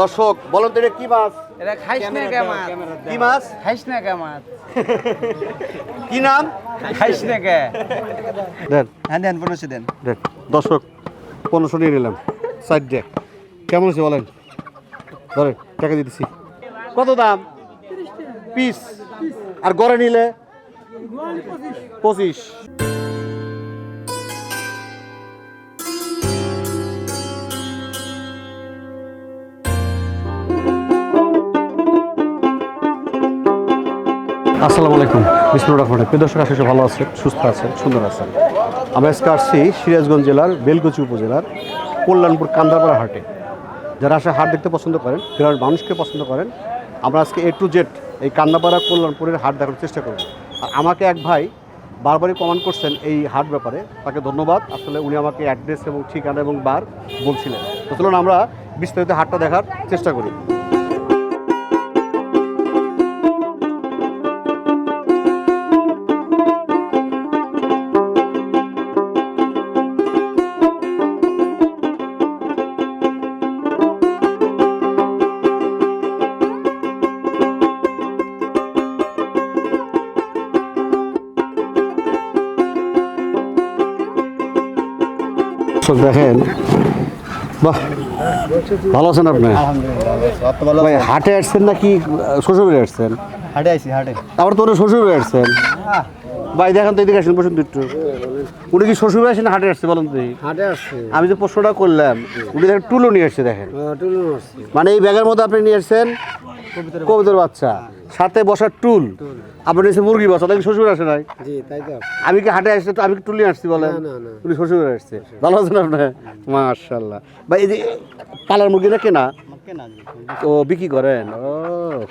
দর্শক বলেন তো এটা কি মাছ? এটা খাইস না কে মাছ? কি মাছ? খাইস না কে মাছ? কি নাম? খাইস না কে? দেন। হ্যাঁ দেন পনেরোশো দেন। দেন। দর্শক পনেরোশো নিয়ে নিলাম। সাইড ডে কেমন আছে বলেন? ধরেন টাকা দিতেছি। কত দাম? পিস। আর গড়ে নিলে? পঁচিশ। আসসালামু আলাইকুম। বিসমুর রহমান। প্রিয় দর্শক, আশা ভালো আছেন, সুস্থ আছেন, সুন্দর আছেন। আমরা আজকে আসছি সিরাজগঞ্জ জেলার বেলকুচি উপজেলার কল্যাণপুর কান্দাপাড়া হাটে। যারা আসে হাট দেখতে পছন্দ করেন গ্রামের মানুষকে পছন্দ করেন, আমরা আজকে এ টু জেড এই কান্দাপাড়া কল্যাণপুরের হাট দেখার চেষ্টা করব। আর আমাকে এক ভাই বারবারই কমেন্ট করছেন এই হাট ব্যাপারে। তাকে ধন্যবাদ। আসলে উনি আমাকে অ্যাড্রেস এবং ঠিকানা এবং বার বলছিলেন। তো চলুন আমরা বিস্তারিত হাটটা দেখার চেষ্টা করি। দর্শক দেখেন। বাহ ভালো আছেন আপনি? ভাই হাটে আসছেন নাকি শ্বশুরে আসছেন? হাটে আইসি হাটে। আবার তো শ্বশুরে আসছেন। ভাই দেখেন তো এদিকে আসেন বসুন একটু। উনি কি শ্বশুরে আসেন হাটে আসছে বলুন তো হাটে আসছে। আমি যে প্রশ্নটা করলাম উনি দেখেন টুলো নিয়ে আসছে দেখেন। মানে এই ব্যাগের মধ্যে আপনি নিয়ে আসছেন কবিতার বাচ্চা। সাথে বসার টুল। আপনি নিয়েছে মুরগি বাচ্চা দেখি শ্বশুর আসে নাই? তাই আমি কি হাটে আসছে তো আমি কি টুল আসছি বলে। উনি শ্বশুর আসছে। ভালো আছেন আপনি? মাশাল্লাহ ভাই এই যে পালার মুরগি না কেনা? ও বিক্রি করেন? ও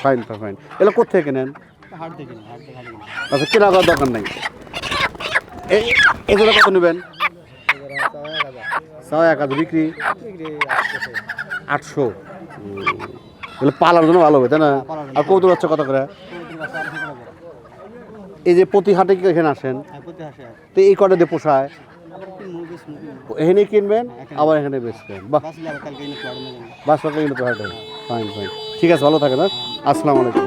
ফাইন ফাইন এগুলো কোথেকে কেনেন আচ্ছা কেনা করার দরকার নাই। এই এগুলো কত নেবেন? সাড়ে এক বিক্রি? আটশো। এগুলো পালার জন্য ভালো হবে তাই না? আর কৌতুক হচ্ছে কত করে? এই যে প্রতি হাটে কি এখানে আসেন? তো এই কটা দিয়ে পোষায়? এখানে কিনবেন? আবার এখানে বেচবেন। বাহ। বাস কিন্তু ফাইন ফাইন ঠিক আছে ভালো থাকেন হ্যাঁ? আসসালামু আলাইকুম।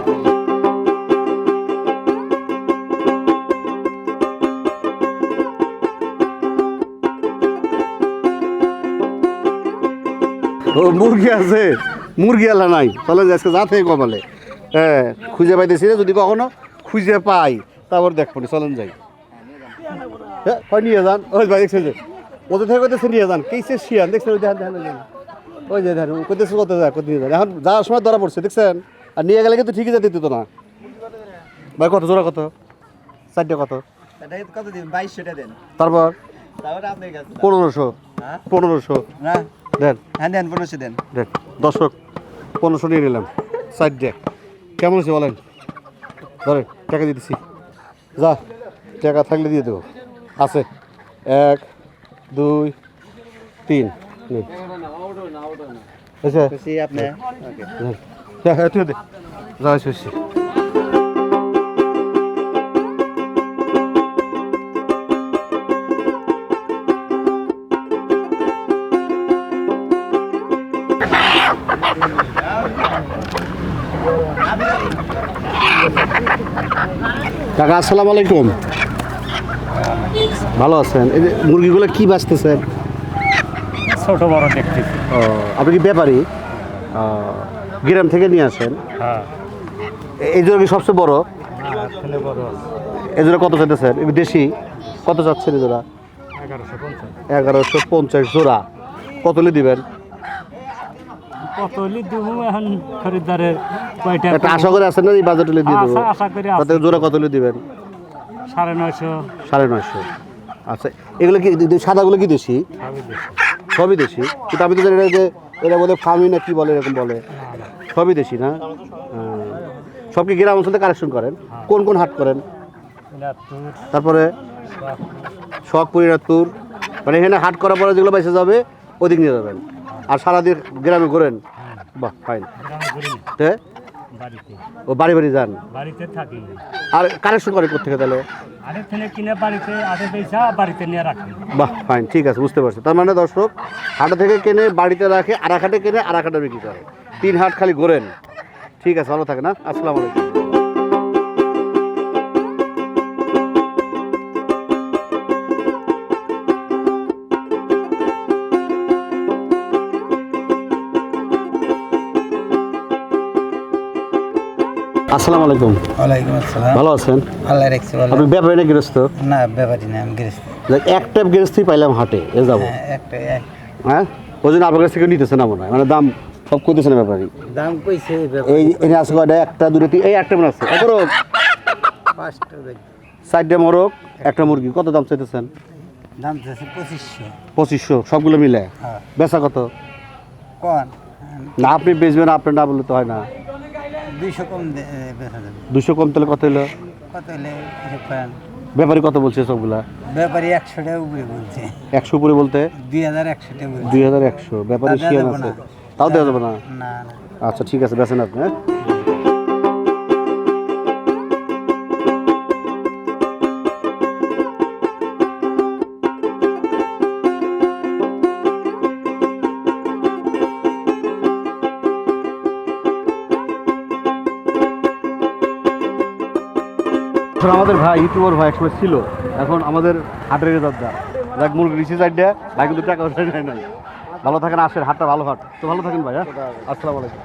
মুরগি আছে? মুরগি আলা নাই। যে আজকে যা থেকে কমালে হ্যাঁ খুঁজে পাইতেছি যদি কখনো খুঁজে পাই তারপর দেখব চলেন যাই। হ্যাঁ নিয়ে যান? ওই ভাই দেখছেন যে? ওদের থেকে কইতেছে নিয়ে যান। কেসে শিয়ান দেখছেন? ওই দেখেন। ওই যে দেখেন কইতেছে কত যায় কত নিয়ে যান এখন যাওয়ার সময় ধরা পড়ছে দেখছেন? আর নিয়ে গেলে কিন্তু ঠিকই যেতে দিত না। ভাই কত জোড়া কত? চারটে কত? কত তারপর? পনেরোশো হ্যাঁ? পনেরোশো। দেন। হ্যাঁ দেন পনেরোশো দেন। দেখ দর্শক পনেরোশো নিয়ে নিলাম। সাইড ডে কেমন আছে বলেন? ধরে টাকা দিতেছি যা টাকা থাকলে দিয়ে দেবো। আছে। এক দুই তিন। হয়েছে? আপনি ওকে হ্যাঁ, হ্যাঁ, তুই দে। যা কাকা আসসালামু আলাইকুম। ভালো আছেন? এই যে মুরগিগুলো কি বাঁচতেছেন ছোট বড় দেখতেছি। ও, আপনি কি ব্যাপারী? গ্রাম থেকে নিয়ে আসেন? হ্যাঁ। এই জোড়া কি সবচেয়ে বড়? এই জোড়া কত চাইতেছেন? দেশি? কত চাচ্ছেন এই জোড়া? এগারোশো পঞ্চাশ। জোড়া। কত দিবেন? কত হলি দেবো এখন খরিদ্দারের কয়টা একটা আশা করে আছেন না এই হলে দিয়ে দেবো? আশা আশা করে তাতে জোড়া কত হলে দিবেন? সাড়ে নয়শো। সাড়ে নয়শো। আচ্ছা এগুলো কি দে- সাদাগুলো কি দেশি? আমি সবই দেশি? কিন্তু আমি তো জানি না যে এরা বলে ফার্মি না কি বলে এরকম বলে। সবই দেশি না? হ্যাঁ। সব কি গ্রাম অঞ্চলে কালেকশন করেন? কোন কোন হাট করেন? একাত্তর তারপরে? শখ পরিণাত্তর মানে এখানে হাট করার পরে যেগুলো বেঁচে যাবে ওদিক নিয়ে যাবেন। আর সারাদিন গ্রামে ঘোরেন? বাহ ফাইন হ্যাঁ ও বাড়ি বাড়ি যান? বাড়িতে থাকি। আর কালেকশন করে কোথেকে তাহলে? আগে থেকে কিনে বাড়িতে আগে পয়সা বাড়িতে নিয়ে রাখি। বাহ ফাইন ঠিক আছে বুঝতে পারছি। তার মানে দর্শক হাটে থেকে কেনে বাড়িতে রাখে আর হাটে কেনে আর হাটে বিক্রি করে। তিন হাট খালি ঘোরেন। ঠিক আছে ভালো থাকে না আসসালামু আলাইকুম। আসসালামু আলাইকুম। ওয়ালাইকুম আসসালাম। ভালো আছেন? আল্লাহ রাখছি ভালো। আপনি ব্যাপারে না গৃহস্থ? না ব্যাপারই না আমি দেখ, এক টাইপ গৃহস্থই পাইলাম হাটে এ যাব। হ্যাঁ একটা হ্যাঁ? ওই জন্য আপনার কাছ থেকে নিতেছে না মনে হয়। মানে দাম সব করতেছে না ব্যাপারই দাম কইছে ব্যাপার। এই এনে আছে কয়টা? একটা দুটো এই একটা মনে আছে। কত। চারটে মোরগ একটা মুরগি। কত দাম চাইতেছেন? দাম চাচ্ছে পঁচিশশো। পঁচিশশো সবগুলো মিলে? হ্যাঁ। বেচা কত? কন? না আপনি বেচবেন আপনি না বললে তো হয় না। দুইশো কম দে- এ, বেচা দুশো কম তাহলে কত হলো কত হলে ব্যাপারী কত বলছে সবগুলা? ব্যাপারী একশো টাকা উপরে বলছে। একশো উপরে বলতে? দুই হাজার একশো টাকা দুই হাজার একশো। ব্যাপারী শিয়ান আছে। না। তাও দেওয়া যাবে না? না না। আচ্ছা ঠিক আছে বেছেন আপনি হ্যাঁ? এখন আমাদের ভাই ইউটিউবার ভাই একসময় ছিল। এখন আমাদের হাটের দাদা। দেখ মূল রিসি সাইড দেয় ভাই কিন্তু টাকা ওঠায় নেয় নাই। ভালো থাকেন আসেন হাটটা ভালো হাট। তো ভালো থাকেন ভাই হ্যাঁ? আসসালামু আলাইকুম।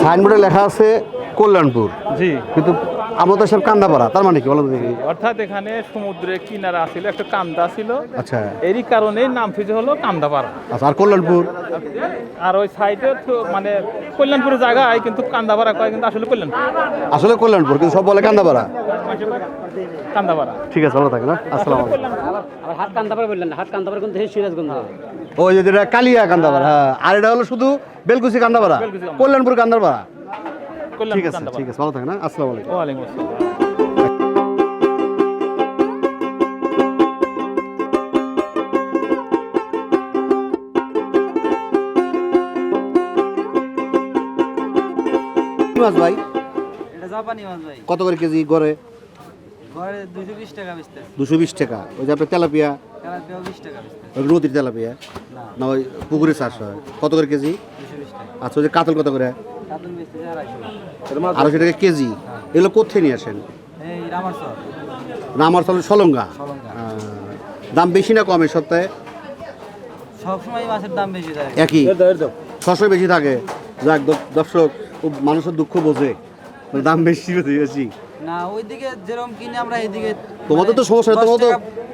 সাইনবোর্ডে লেখা আছে কল্যাণপুর। জি। কিন্তু আমরা তো সব কান্দাপাড়া তার মানে কি বলো দেখি। অর্থাৎ এখানে সমুদ্রের কিনারা ছিল একটা কান্দা ছিল। আচ্ছা। এরই কারণে নাম ফিজে হলো কান্দাপাড়া আচ্ছা আর কল্যাণপুর? আর ওই সাইডে তো মানে কল্যাণপুরের জায়গায় কিন্তু কান্দাপাড়া কয় কিন্তু আসলে কল্যাণপুর। আসলে কল্যাণপুর কিন্তু সব বলে কান্দাপাড়া কান্দাপাড়া ঠিক আছে ভালো থাকে না? আসসালামু আলাইকুম। আবার হাট কান্দাপাড়া বললেন না হাট কান্দাপাড়া কিন্তু সিরাজগঞ্জ ওই যে যেটা কালিয়া কান্দাপাড়া হ্যাঁ। আর এটা হলো শুধু বেলকুচি কান্দাপাড়া বেলকুচি কান্দাপাড়া। ঠিক আছে ঠিক আছে ভালো থাকে না আসসালামু আলাইকুম। ওয়ালাইকুম আসসালাম। মাছ ভাই? এটা জাপানি মাছ ভাই। কত করে কেজি গড়ে? দুশো বিশ টাকা ওই যে আপনার তেলাপিয়া? তেলাপিয়া নদীর তেলাপিয়া? না। ওই পুকুরে চাষ হয়। কত করে কেজি? দুশো বিশ টাকা। আচ্ছা ওই যে কাতল কত করে? আড়াইশো টাকা কেজি। এগুলো কোথায় নিয়ে আসেন? রামার আমার সলঙ্গা? সলঙ্গা। দাম বেশি না কমে সপ্তাহে? সবসময় মাছের দাম বেশি থাকে। একই? ছশো বেশি থাকে? যাক দর্শক মানুষের দুঃখ বোঝে। মানে দাম বেশি বেশি বেশি। না ওইদিকে যেরকম কিনে আমরা এইদিকে তোমাদের তো সমস্যা নেই, দশ তোমরা তো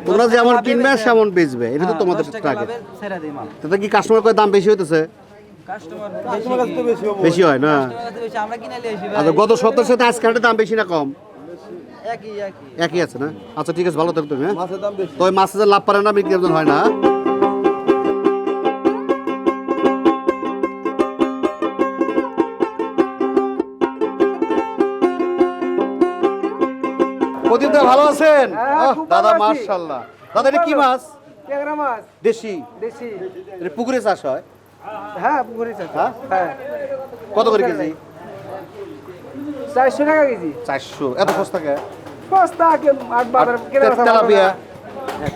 তোমরা যেমন কিনবে সেমন বেচবে। এটা তো হ্যাঁ, তোমাদের টার্গেট কি কাস্টমার কয় দাম বেশি হইতেছে? বেশি হয় না? বেশি আমরা কিনে নিয়ে আসি আচ্ছা গত সপ্তাহের সাথে দাম বেশি না কম? একই একই। একই আছে না? আচ্ছা ঠিক আছে ভালো থাকো তুমি হ্যাঁ? তো মাছের লাভ পারে না বিক্রি হয় না প্রদীপ দা ভালো আছেন? দাদা মার্শাল্লাহ দাদা এটা কি মাছ? দেশি? দেশি। পুকুরে চাষ হয়? হ্যাঁ পুকুরি হ্যাঁ? হ্যাঁ। কত করে কেজি? চারশো টাকা কেজি। চারশো। এত সস্তা কে? সস্তা কে আট বাজার কেনা বেচা ভালো তেলাপিয়া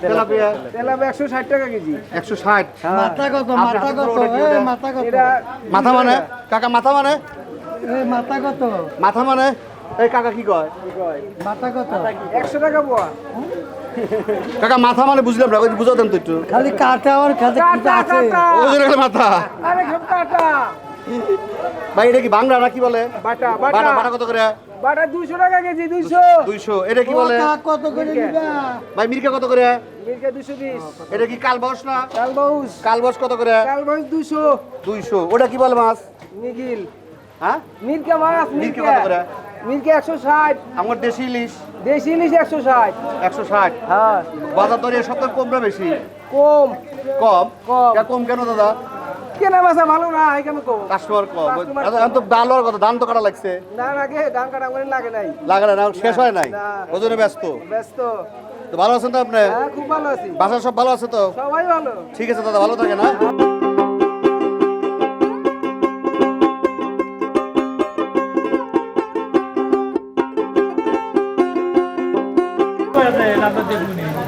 তেলাপিয়া। তেলাপিয়া একশো ষাট টাকা কেজি। একশো ষাট? মাথা কত মাথা কত মাথা কত মাথা মানে? কাকা মাথা মানে? মাথা কত মাথা মানে? এই কাকা কি কয়? মাথা কত একশো টাকা পোয়া। কাকা মাথা মানে বুঝলাম না ওই যে বুঝাতেন তো একটু। খালি কাটা আর কাটা ওই জন্য খালি মাথা। আরে সব কাটা। ভাই এটা কি বাংলা না কি বলে? বাটা বাটা। বাটা বাটা কত করে? বাটা দুশো টাকা কেজি দুশো দুইশো এটা কি বলে? কত করে দিবা ভাই মির্কা কত করে? মির্কা দুশো বিশ। এটা কি কালবস না? কালবাউস কালবস কত করে? কালবাউস দুশো দুইশো ওটা কি বলে মাছ? নিগিল হ্যাঁ? মির্কা মাছ মির্কা কত করে? মির্কা একশো ষাট। আমার দেশি ইলিশ। দেশি ইলিশ একশো ষাট। একশো ষাট? হ্যাঁ। বাজার দরে সপ্তাহে কম না বেশি? কম। কম? কম। কম কেন দাদা? কেনা বেচা ভালো না এখানে কম? কাস্টমার কম। এখন তো ডাল হওয়ার কথা ধান তো কাটা লাগছে। না আগে দাম কাটা করে লাগে নাই। লাগে না শেষ হয় নাই? না। ওই জন্য ব্যস্ত। ব্যস্ত। তো ভালো আছেন তো আপনি? হ্যাঁ খুব ভালো আছি। বাসা সব ভালো আছে তো? সবাই ভালো। ঠিক আছে দাদা ভালো থাকে না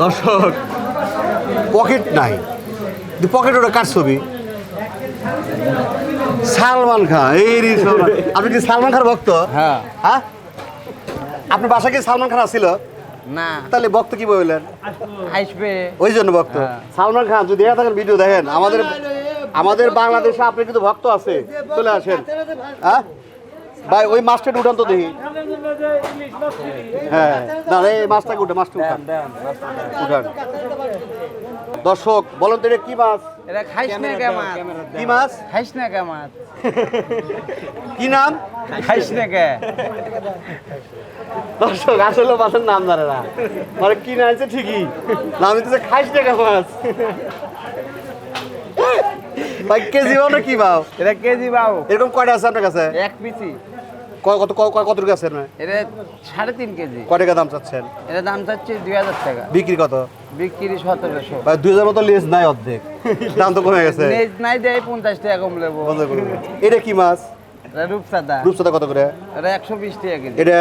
দর্শক পকেট নাই। পকেট ওটা কার ছবি? সালমান খান। এই। আপনি কি সালমান খান ভক্ত? হ্যাঁ। হ্যাঁ? আপনার বাসা কি সালমান খান আসছিল না। তাহলে ভক্ত কি বললেন? আসবে। ওই জন্য ভক্ত। সালমান খান যদি দেখা থাকেন ভিডিও দেখেন। আমাদের আমাদের বাংলাদেশে আপনি কিন্তু ভক্ত আছে। চলে আসেন। হ্যাঁ? ভাই ওই মাছটা উঠান তো দেখি। হ্যাঁ না এই মাছটাকে উঠে মাছটা উঠান উঠান। দর্শক বলেন তো এটা কি মাছ? এটা খাইস না কে মাছ? কি মাছ? খাইস না কে মাছ? কি নাম? খাইস না কে? দর্শক আসলে মাছের নাম জানে না। মানে কি না আছে ঠিকই। নাম দিতেছে খাইস মাছ। ভাই কেজি মানে কি ভাও এটা কেজি বাবু। এরকম কয়টা আছে আপনার কাছে? এক পিসি। কত কত টাকা আছে আপনার এটা সাড়ে তিন কেজি। টাকা দাম চাচ্ছেন? এটা দাম চাচ্ছি দুই হাজার টাকা। বিক্রি কত? বিক্রি সতেরোশো। ভাই দুই হাজার মতো নাই অর্ধেক। দাম তো কমে গেছে। নেজ নাই দেয় পঞ্চাশ টাকা কম এটা কি মাছ? রূপসাদা। রূপসাদা কত করে? এটা একশো বিশ টাকা কেজি। এটা?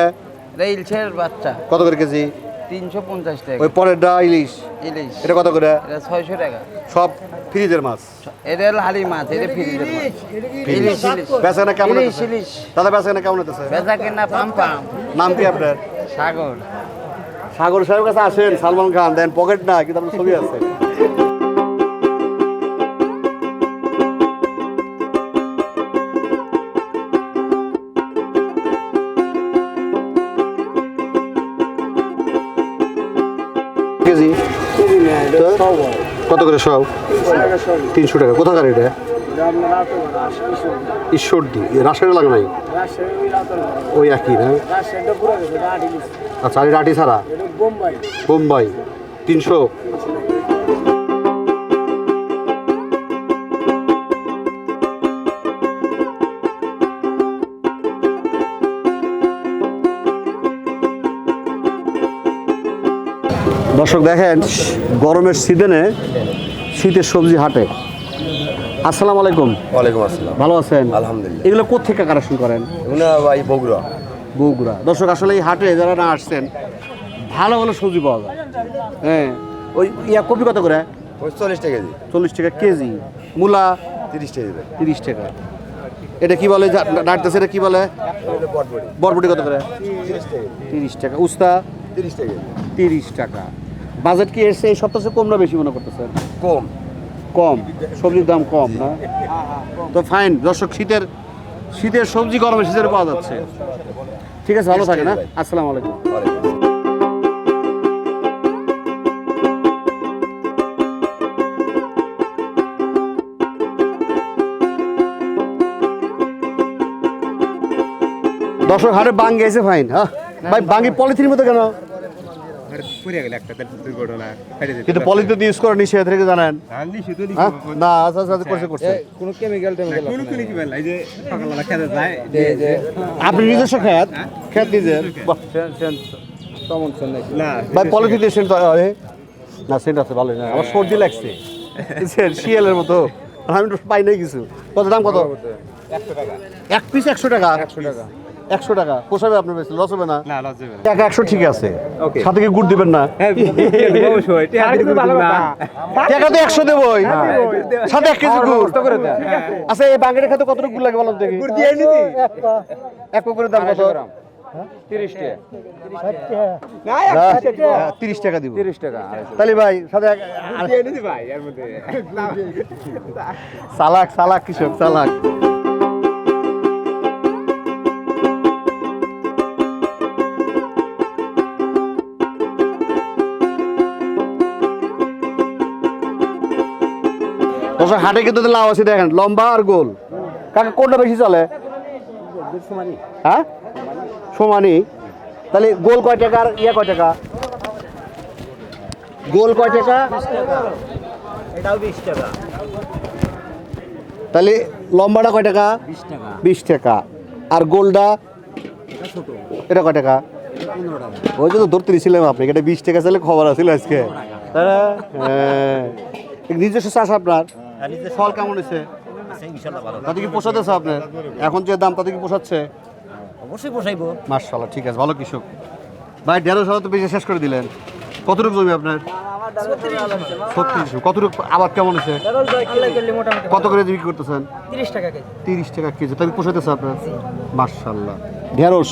এটা ইলশের বাচ্চা। কত করে কেজি? তিনশো পঞ্চাশ টাকা ওই পরেরটা ইলিশ। ইলিশ। এটা কত করে? এটা ছয়শো টাকা। সব ফ্রিজের মাছ? এটা লালি মাছ এটা ফ্রিজের মাছ। ইলিশ ইলিশ বেচাকেনা কেমন ইলিশ ইলিশ। দাদা বেচাকেনা কেমন হতেছে বেচা কেনা পাম পাম। নাম কি আপনার? সাগর। সাগর সাহেবের কাছে আসেন সালমান খান। দেন পকেট না কিন্তু আপনার ছবি আছে। কেজি? কত করে সব? তিনশো টাকা। কোথাকার এটা? ঈশ্বরদি। রাজশাহী লাগে নাই? ওই একই না? আচ্ছা আর আটি ছাড়া? বোম্বাই। তিনশো? দর্শক দেখেন গরমের সিজনে শীতের সবজি হাটে। আসসালামু আলাইকুম। ওয়ালাইকুম আসসালাম। ভালো আছেন? আলহামদুলিল্লাহ। এগুলো কোথেকে কালেকশন করেন? উনা ভাই বগুড়া। বগুড়া। দর্শক আসলে এই হাটে যারা না আসছেন ভালো ভালো সবজি পাওয়া যায়। হ্যাঁ। ওই ইয়া কপি কত করে? ওই চল্লিশ টাকা কেজি। চল্লিশ টাকা কেজি। মূলা? তিরিশ টাকা তিরিশ টাকা। এটা কি বলে? ডাকতেছে এটা কি বলে? বরবটি কত করে? তিরিশ টাকা উস্তা? তিরিশ টাকা তিরিশ টাকা। বাজেট কি এসছে এই সপ্তাহে কম না বেশি মনে করতেছেন কম। কম। সবজির দাম কম না? তো ফাইন দর্শক শীতের শীতের সবজি গরমে শীতের পাওয়া যাচ্ছে। ঠিক আছে ভালো থাকে না আসসালামু আলাইকুম। দর্শক হারে বাং গেছে ফাইন হ্যাঁ? ভাই বাঙ্গি পলিথিনের মতো কেন? কিন্তু পলিথিন ইউজ করে নিষেধ থেকে জানেন? হ্যাঁ? না আচ্ছা আচ্ছা আচ্ছা, করছে করছে। কোনো কেমিক্যাল টেমিক্যাল আপনি নিজস্ব খেত? খেত নিজের? বাহ। ভাই পলিথিন দিয়ে সেন্ট আরে না সেন্ট আছে ভালো না। আমার সর্দি লাগছে। বুঝছেন, শিয়ালের মতো। আমি তো পাই নাই কিছু। কত দাম কত? একশো টাকা। এক পিস একশো টাকা। একশো টাকা। একশো টাকা। পোষাবে আপনার বেশি লস হবে না। টাকা একশো ঠিক আছে। সাথে কি গুড় দিবেন না? টাকা তো একশো দেবই। সাথে এক কেজি গুড়। আচ্ছা এই বাঙালি খাতে কতটুকু গুড় লাগে বলুন দেখি। এক করে দাম কত? তিরিশ টাকা। দিব। তিরিশ টাকা তাহলে ভাই সাথে এক- সালাক সালাক কৃষক সালাক। দর্শক হাটে কিন্তু লাভ আছে দেখেন লম্বা আর গোল। কাকা কোনটা বেশি চলে? হ্যাঁ? সমানই তাহলে গোল কয় টাকা আর ইয়া কয় টাকা? গোল কয় টাকা? বিশ টাকা। তাহলে লম্বাটা কয় টাকা? বিশ টাকা। আর গোলটা? এটা কয় টাকা? ওই জন্য ধরতে দিয়েছিলাম আপনাকে এটা বিশ টাকা চাইলে খবর আছিল আজকে। হ্যাঁ। নিজস্ব চাষ আপনার? ফল কেমন হয়েছে? তাতে কি পোষাতেছে আপনার? এখন যে দাম তাতে কি পোষাচ্ছে? অবশ্যই মার্শাল্লাহ ঠিক আছে ভালো কৃষক। ভাই দেড়শো তো বেশি শেষ করে দিলেন। কতটুকু জমি আপনার? কতটুকু আবাদ কেমন হয়েছে? কত করে বিক্রি করতেছেন? তিরিশ টাকা কেজি। তিরিশ টাকা কেজি তাই পোষাইতেছে আপনার? মার্শাল্লাহ ঢেঁড়স?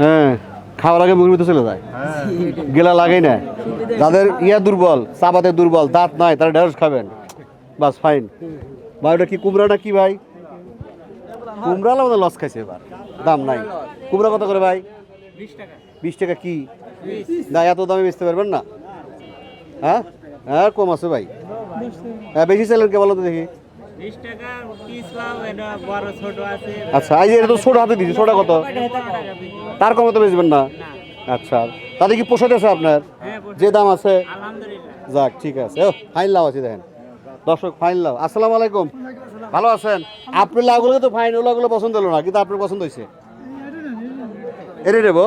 হ্যাঁ খাওয়ার আগে মুখের ভিতরে চলে যায়। গেলা লাগাই না। যাদের ইয়া দুর্বল চাবাতে দুর্বল দাঁত নাই তারা ঢেঁড়স খাবেন। বাস ফাইন ভাই, ওটা কি কুমড়াটা কি ভাই? কুমড়া আমাদের লস খাইছে এবার। দাম নাই। কুমড়া কত করে ভাই? বিশ টাকা। কি? না, এত দামে বেচতে পারবেন না? হ্যাঁ? হ্যাঁ কম আছে ভাই। হ্যাঁ বেশি চাইলেন কে বলো তো দেখি। আচ্ছা এই এটা তো ছোট হাতে দিচ্ছি ছোট কত? তার কম তো বেচবেন না? আচ্ছা তাতে কি পোষাতেছে আপনার? যে দাম আছে? যাক, ঠিক আছে। ও ফাইন লাভ আছে, দেখেন। দর্শক ফাইন আসসালামু আলাইকুম। ভালো আছেন? আপনার লাভগুলো তো ফাইন ওগুলো পছন্দ হলো না, কিন্তু আপনার পছন্দ হয়েছে। এনে নেব।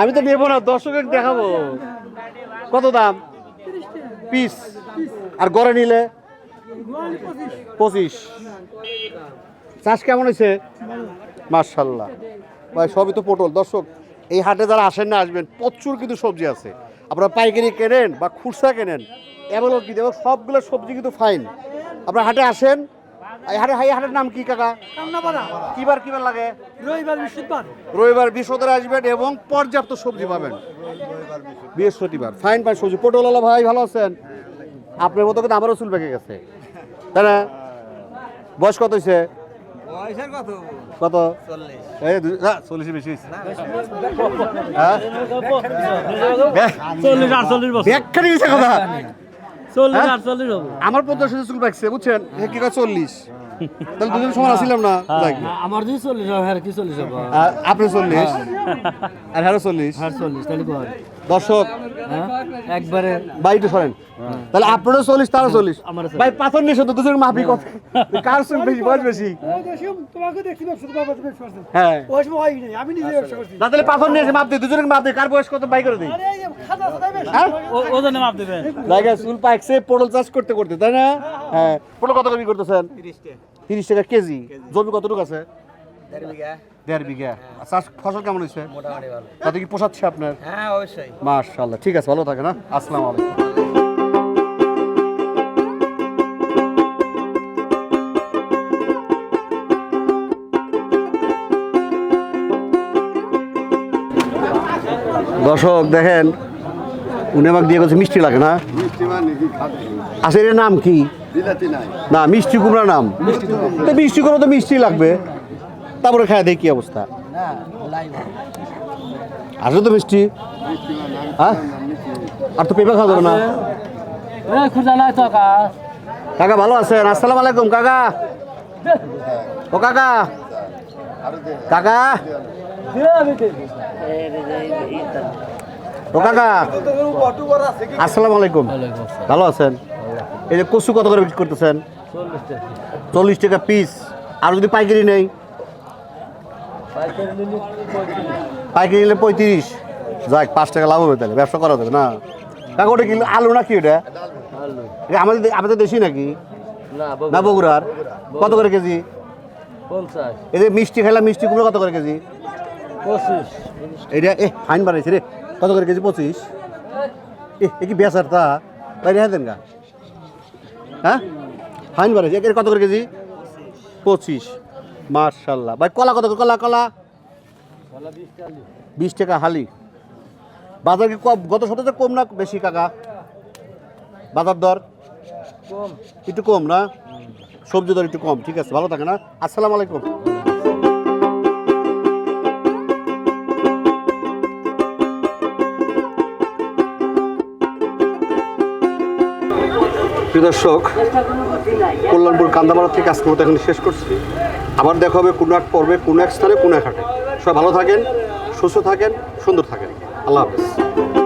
আমি তো নেব না দর্শকের দেখাবো। কত দাম? পিস। আর গড়ে নিলে? পঁচিশ। চাষ কেমন হয়েছে? মার্শাল্লাহ ভাই, সবই তো পটল। দর্শক, এই হাটে যারা আসেন না, আসবেন। প্রচুর কিন্তু সবজি আছে। আপনারা পাইকারি কেনেন বা খুচরা কেনেন? এমন কি দেবো সবগুলো সবজি কিন্তু ফাইন আপনার হাটে আসেন। এই হাটে এই হাটের নাম কি কাকা? কিবার কিবার লাগে? রবিবার বৃহস্পতিবার। রবিবার বৃহস্পতিবার আসবেন এবং পর্যাপ্ত সবজি পাবেন। বৃহস্পতিবার। ফাইন ফাইন সবজি। পটলওয়ালা ভাই ভালো আছেন? আপনার মতো কিন্তু আমারও চুল পেকে গেছে। তাই না? বয়স কত হয়েছে কত? এই চল্লিশে বেশি হ্যাঁ? চল্লিশ আটচল্লিশ বছর ব্যাখ্যা কথা। আমার পঞ্চাশ চুল পাকছে বুঝছেন? চল্লিশ? তাহলে দুজন সমান আসছিলাম না? যাক। আমার যদি চল্লিশ হ্যাঁ কি চল্লিশ আর আপনি চল্লিশ? আর হ্যাঁ চল্লিশ? আর চল্লিশ তাহলে দর্শক হ্যাঁ একবারে। বাইটে সরেন। তাহলে আপনারও চল্লিশ তারও চল্লিশ। ভাই পাথর নিয়ে শুধু দুজনের মাপি কত? কার বেশি বয়স বেশি? হ্যাঁ। হয় তাহলে পাথর নিয়ে এসে মাপ দিই দুজনের মাপ দিই। কার বয়স কত বাই করে দিই। হ্যাঁ? ওজনে মাপ দেবেন। জায়গা চুল পাকছে পটল চাষ করতে করতে তাই না? হ্যাঁ পটল কত কবি করতেছেন? তিরিশ টাকা। কেজি। জমি কতটুকু আছে? দেড় বিঘা। দেড় বিঘা। আর চাষ ফসল কেমন হয়েছে? তাতে কি পোষাচ্ছে আপনার? হ্যাঁ অবশ্যই। মাশাল্লাহ ঠিক আছে ভালো থাকে না আসসালামু আলাইকুম। দর্শক দেখেন উনি আমাকে দিয়ে গেছে মিষ্টি লাগে না? আচ্ছা এর নাম কি? না মিষ্টি কুমড়া নাম। তো মিষ্টি কুমড়া তো মিষ্টি লাগবে। তারপরে খায় দেখি কি অবস্থা। আসলে তো মিষ্টি? হ্যাঁ? আর তো পেঁপে খাওয়া যাবে না। কাকা। ভালো আছেন? আসসালামু আলাইকুম কাকা। ও কাকা। কাকা। ও কাকা। আসসালামু আলাইকুম। ভালো আছেন? এই যে কচু কত করে বিক্রি করতেছেন? চল্লিশ টাকা পিস। আর যদি পাইকারি নেই? পাইকারি নিলে পঁয়ত্রিশ। যাক পাঁচ টাকা লাভ হবে তাহলে ব্যবসা করা যাবে না। কাকা ওটা কি আলু না কি ওটা? এটা আমাদের আমাদের দেশি নাকি? না বগুড়ার? কত করে কেজি? এই যে মিষ্টি খেলাম মিষ্টি কুমড়ো কত করে কেজি? পঁচিশ। এইটা এ ফাইন বাড়াইছে রে। কত করে কেজি? পঁচিশ। এ এ কি বেসার তা? বাইরে হ্যাঁ দেন গা। হ্যাঁ? ফাইন বাড়াইছে এর কত করে কেজি? পঁচিশ। মার্শাল্লাহ ভাই কলা কত কলা কলা? বিশ টাকা হালি। বাজার কি কম? গত সপ্তাহে কম না বেশি কাকা? বাজার দর? কম। একটু কম না? সবজি দর একটু কম ঠিক আছে ভালো থাকে না? আসসালামু আলাইকুম। প্রিয় দর্শক, কল্যাণপুর কান্দামারা থেকে আজকে মতো এখন শেষ করছি। আবার দেখা হবে কোনো এক পর্বে, কোনো এক স্থানে, কোনো এক হাটে। সবাই ভালো থাকেন, সুস্থ থাকেন, সুন্দর থাকেন। আল্লাহ হাফেজ।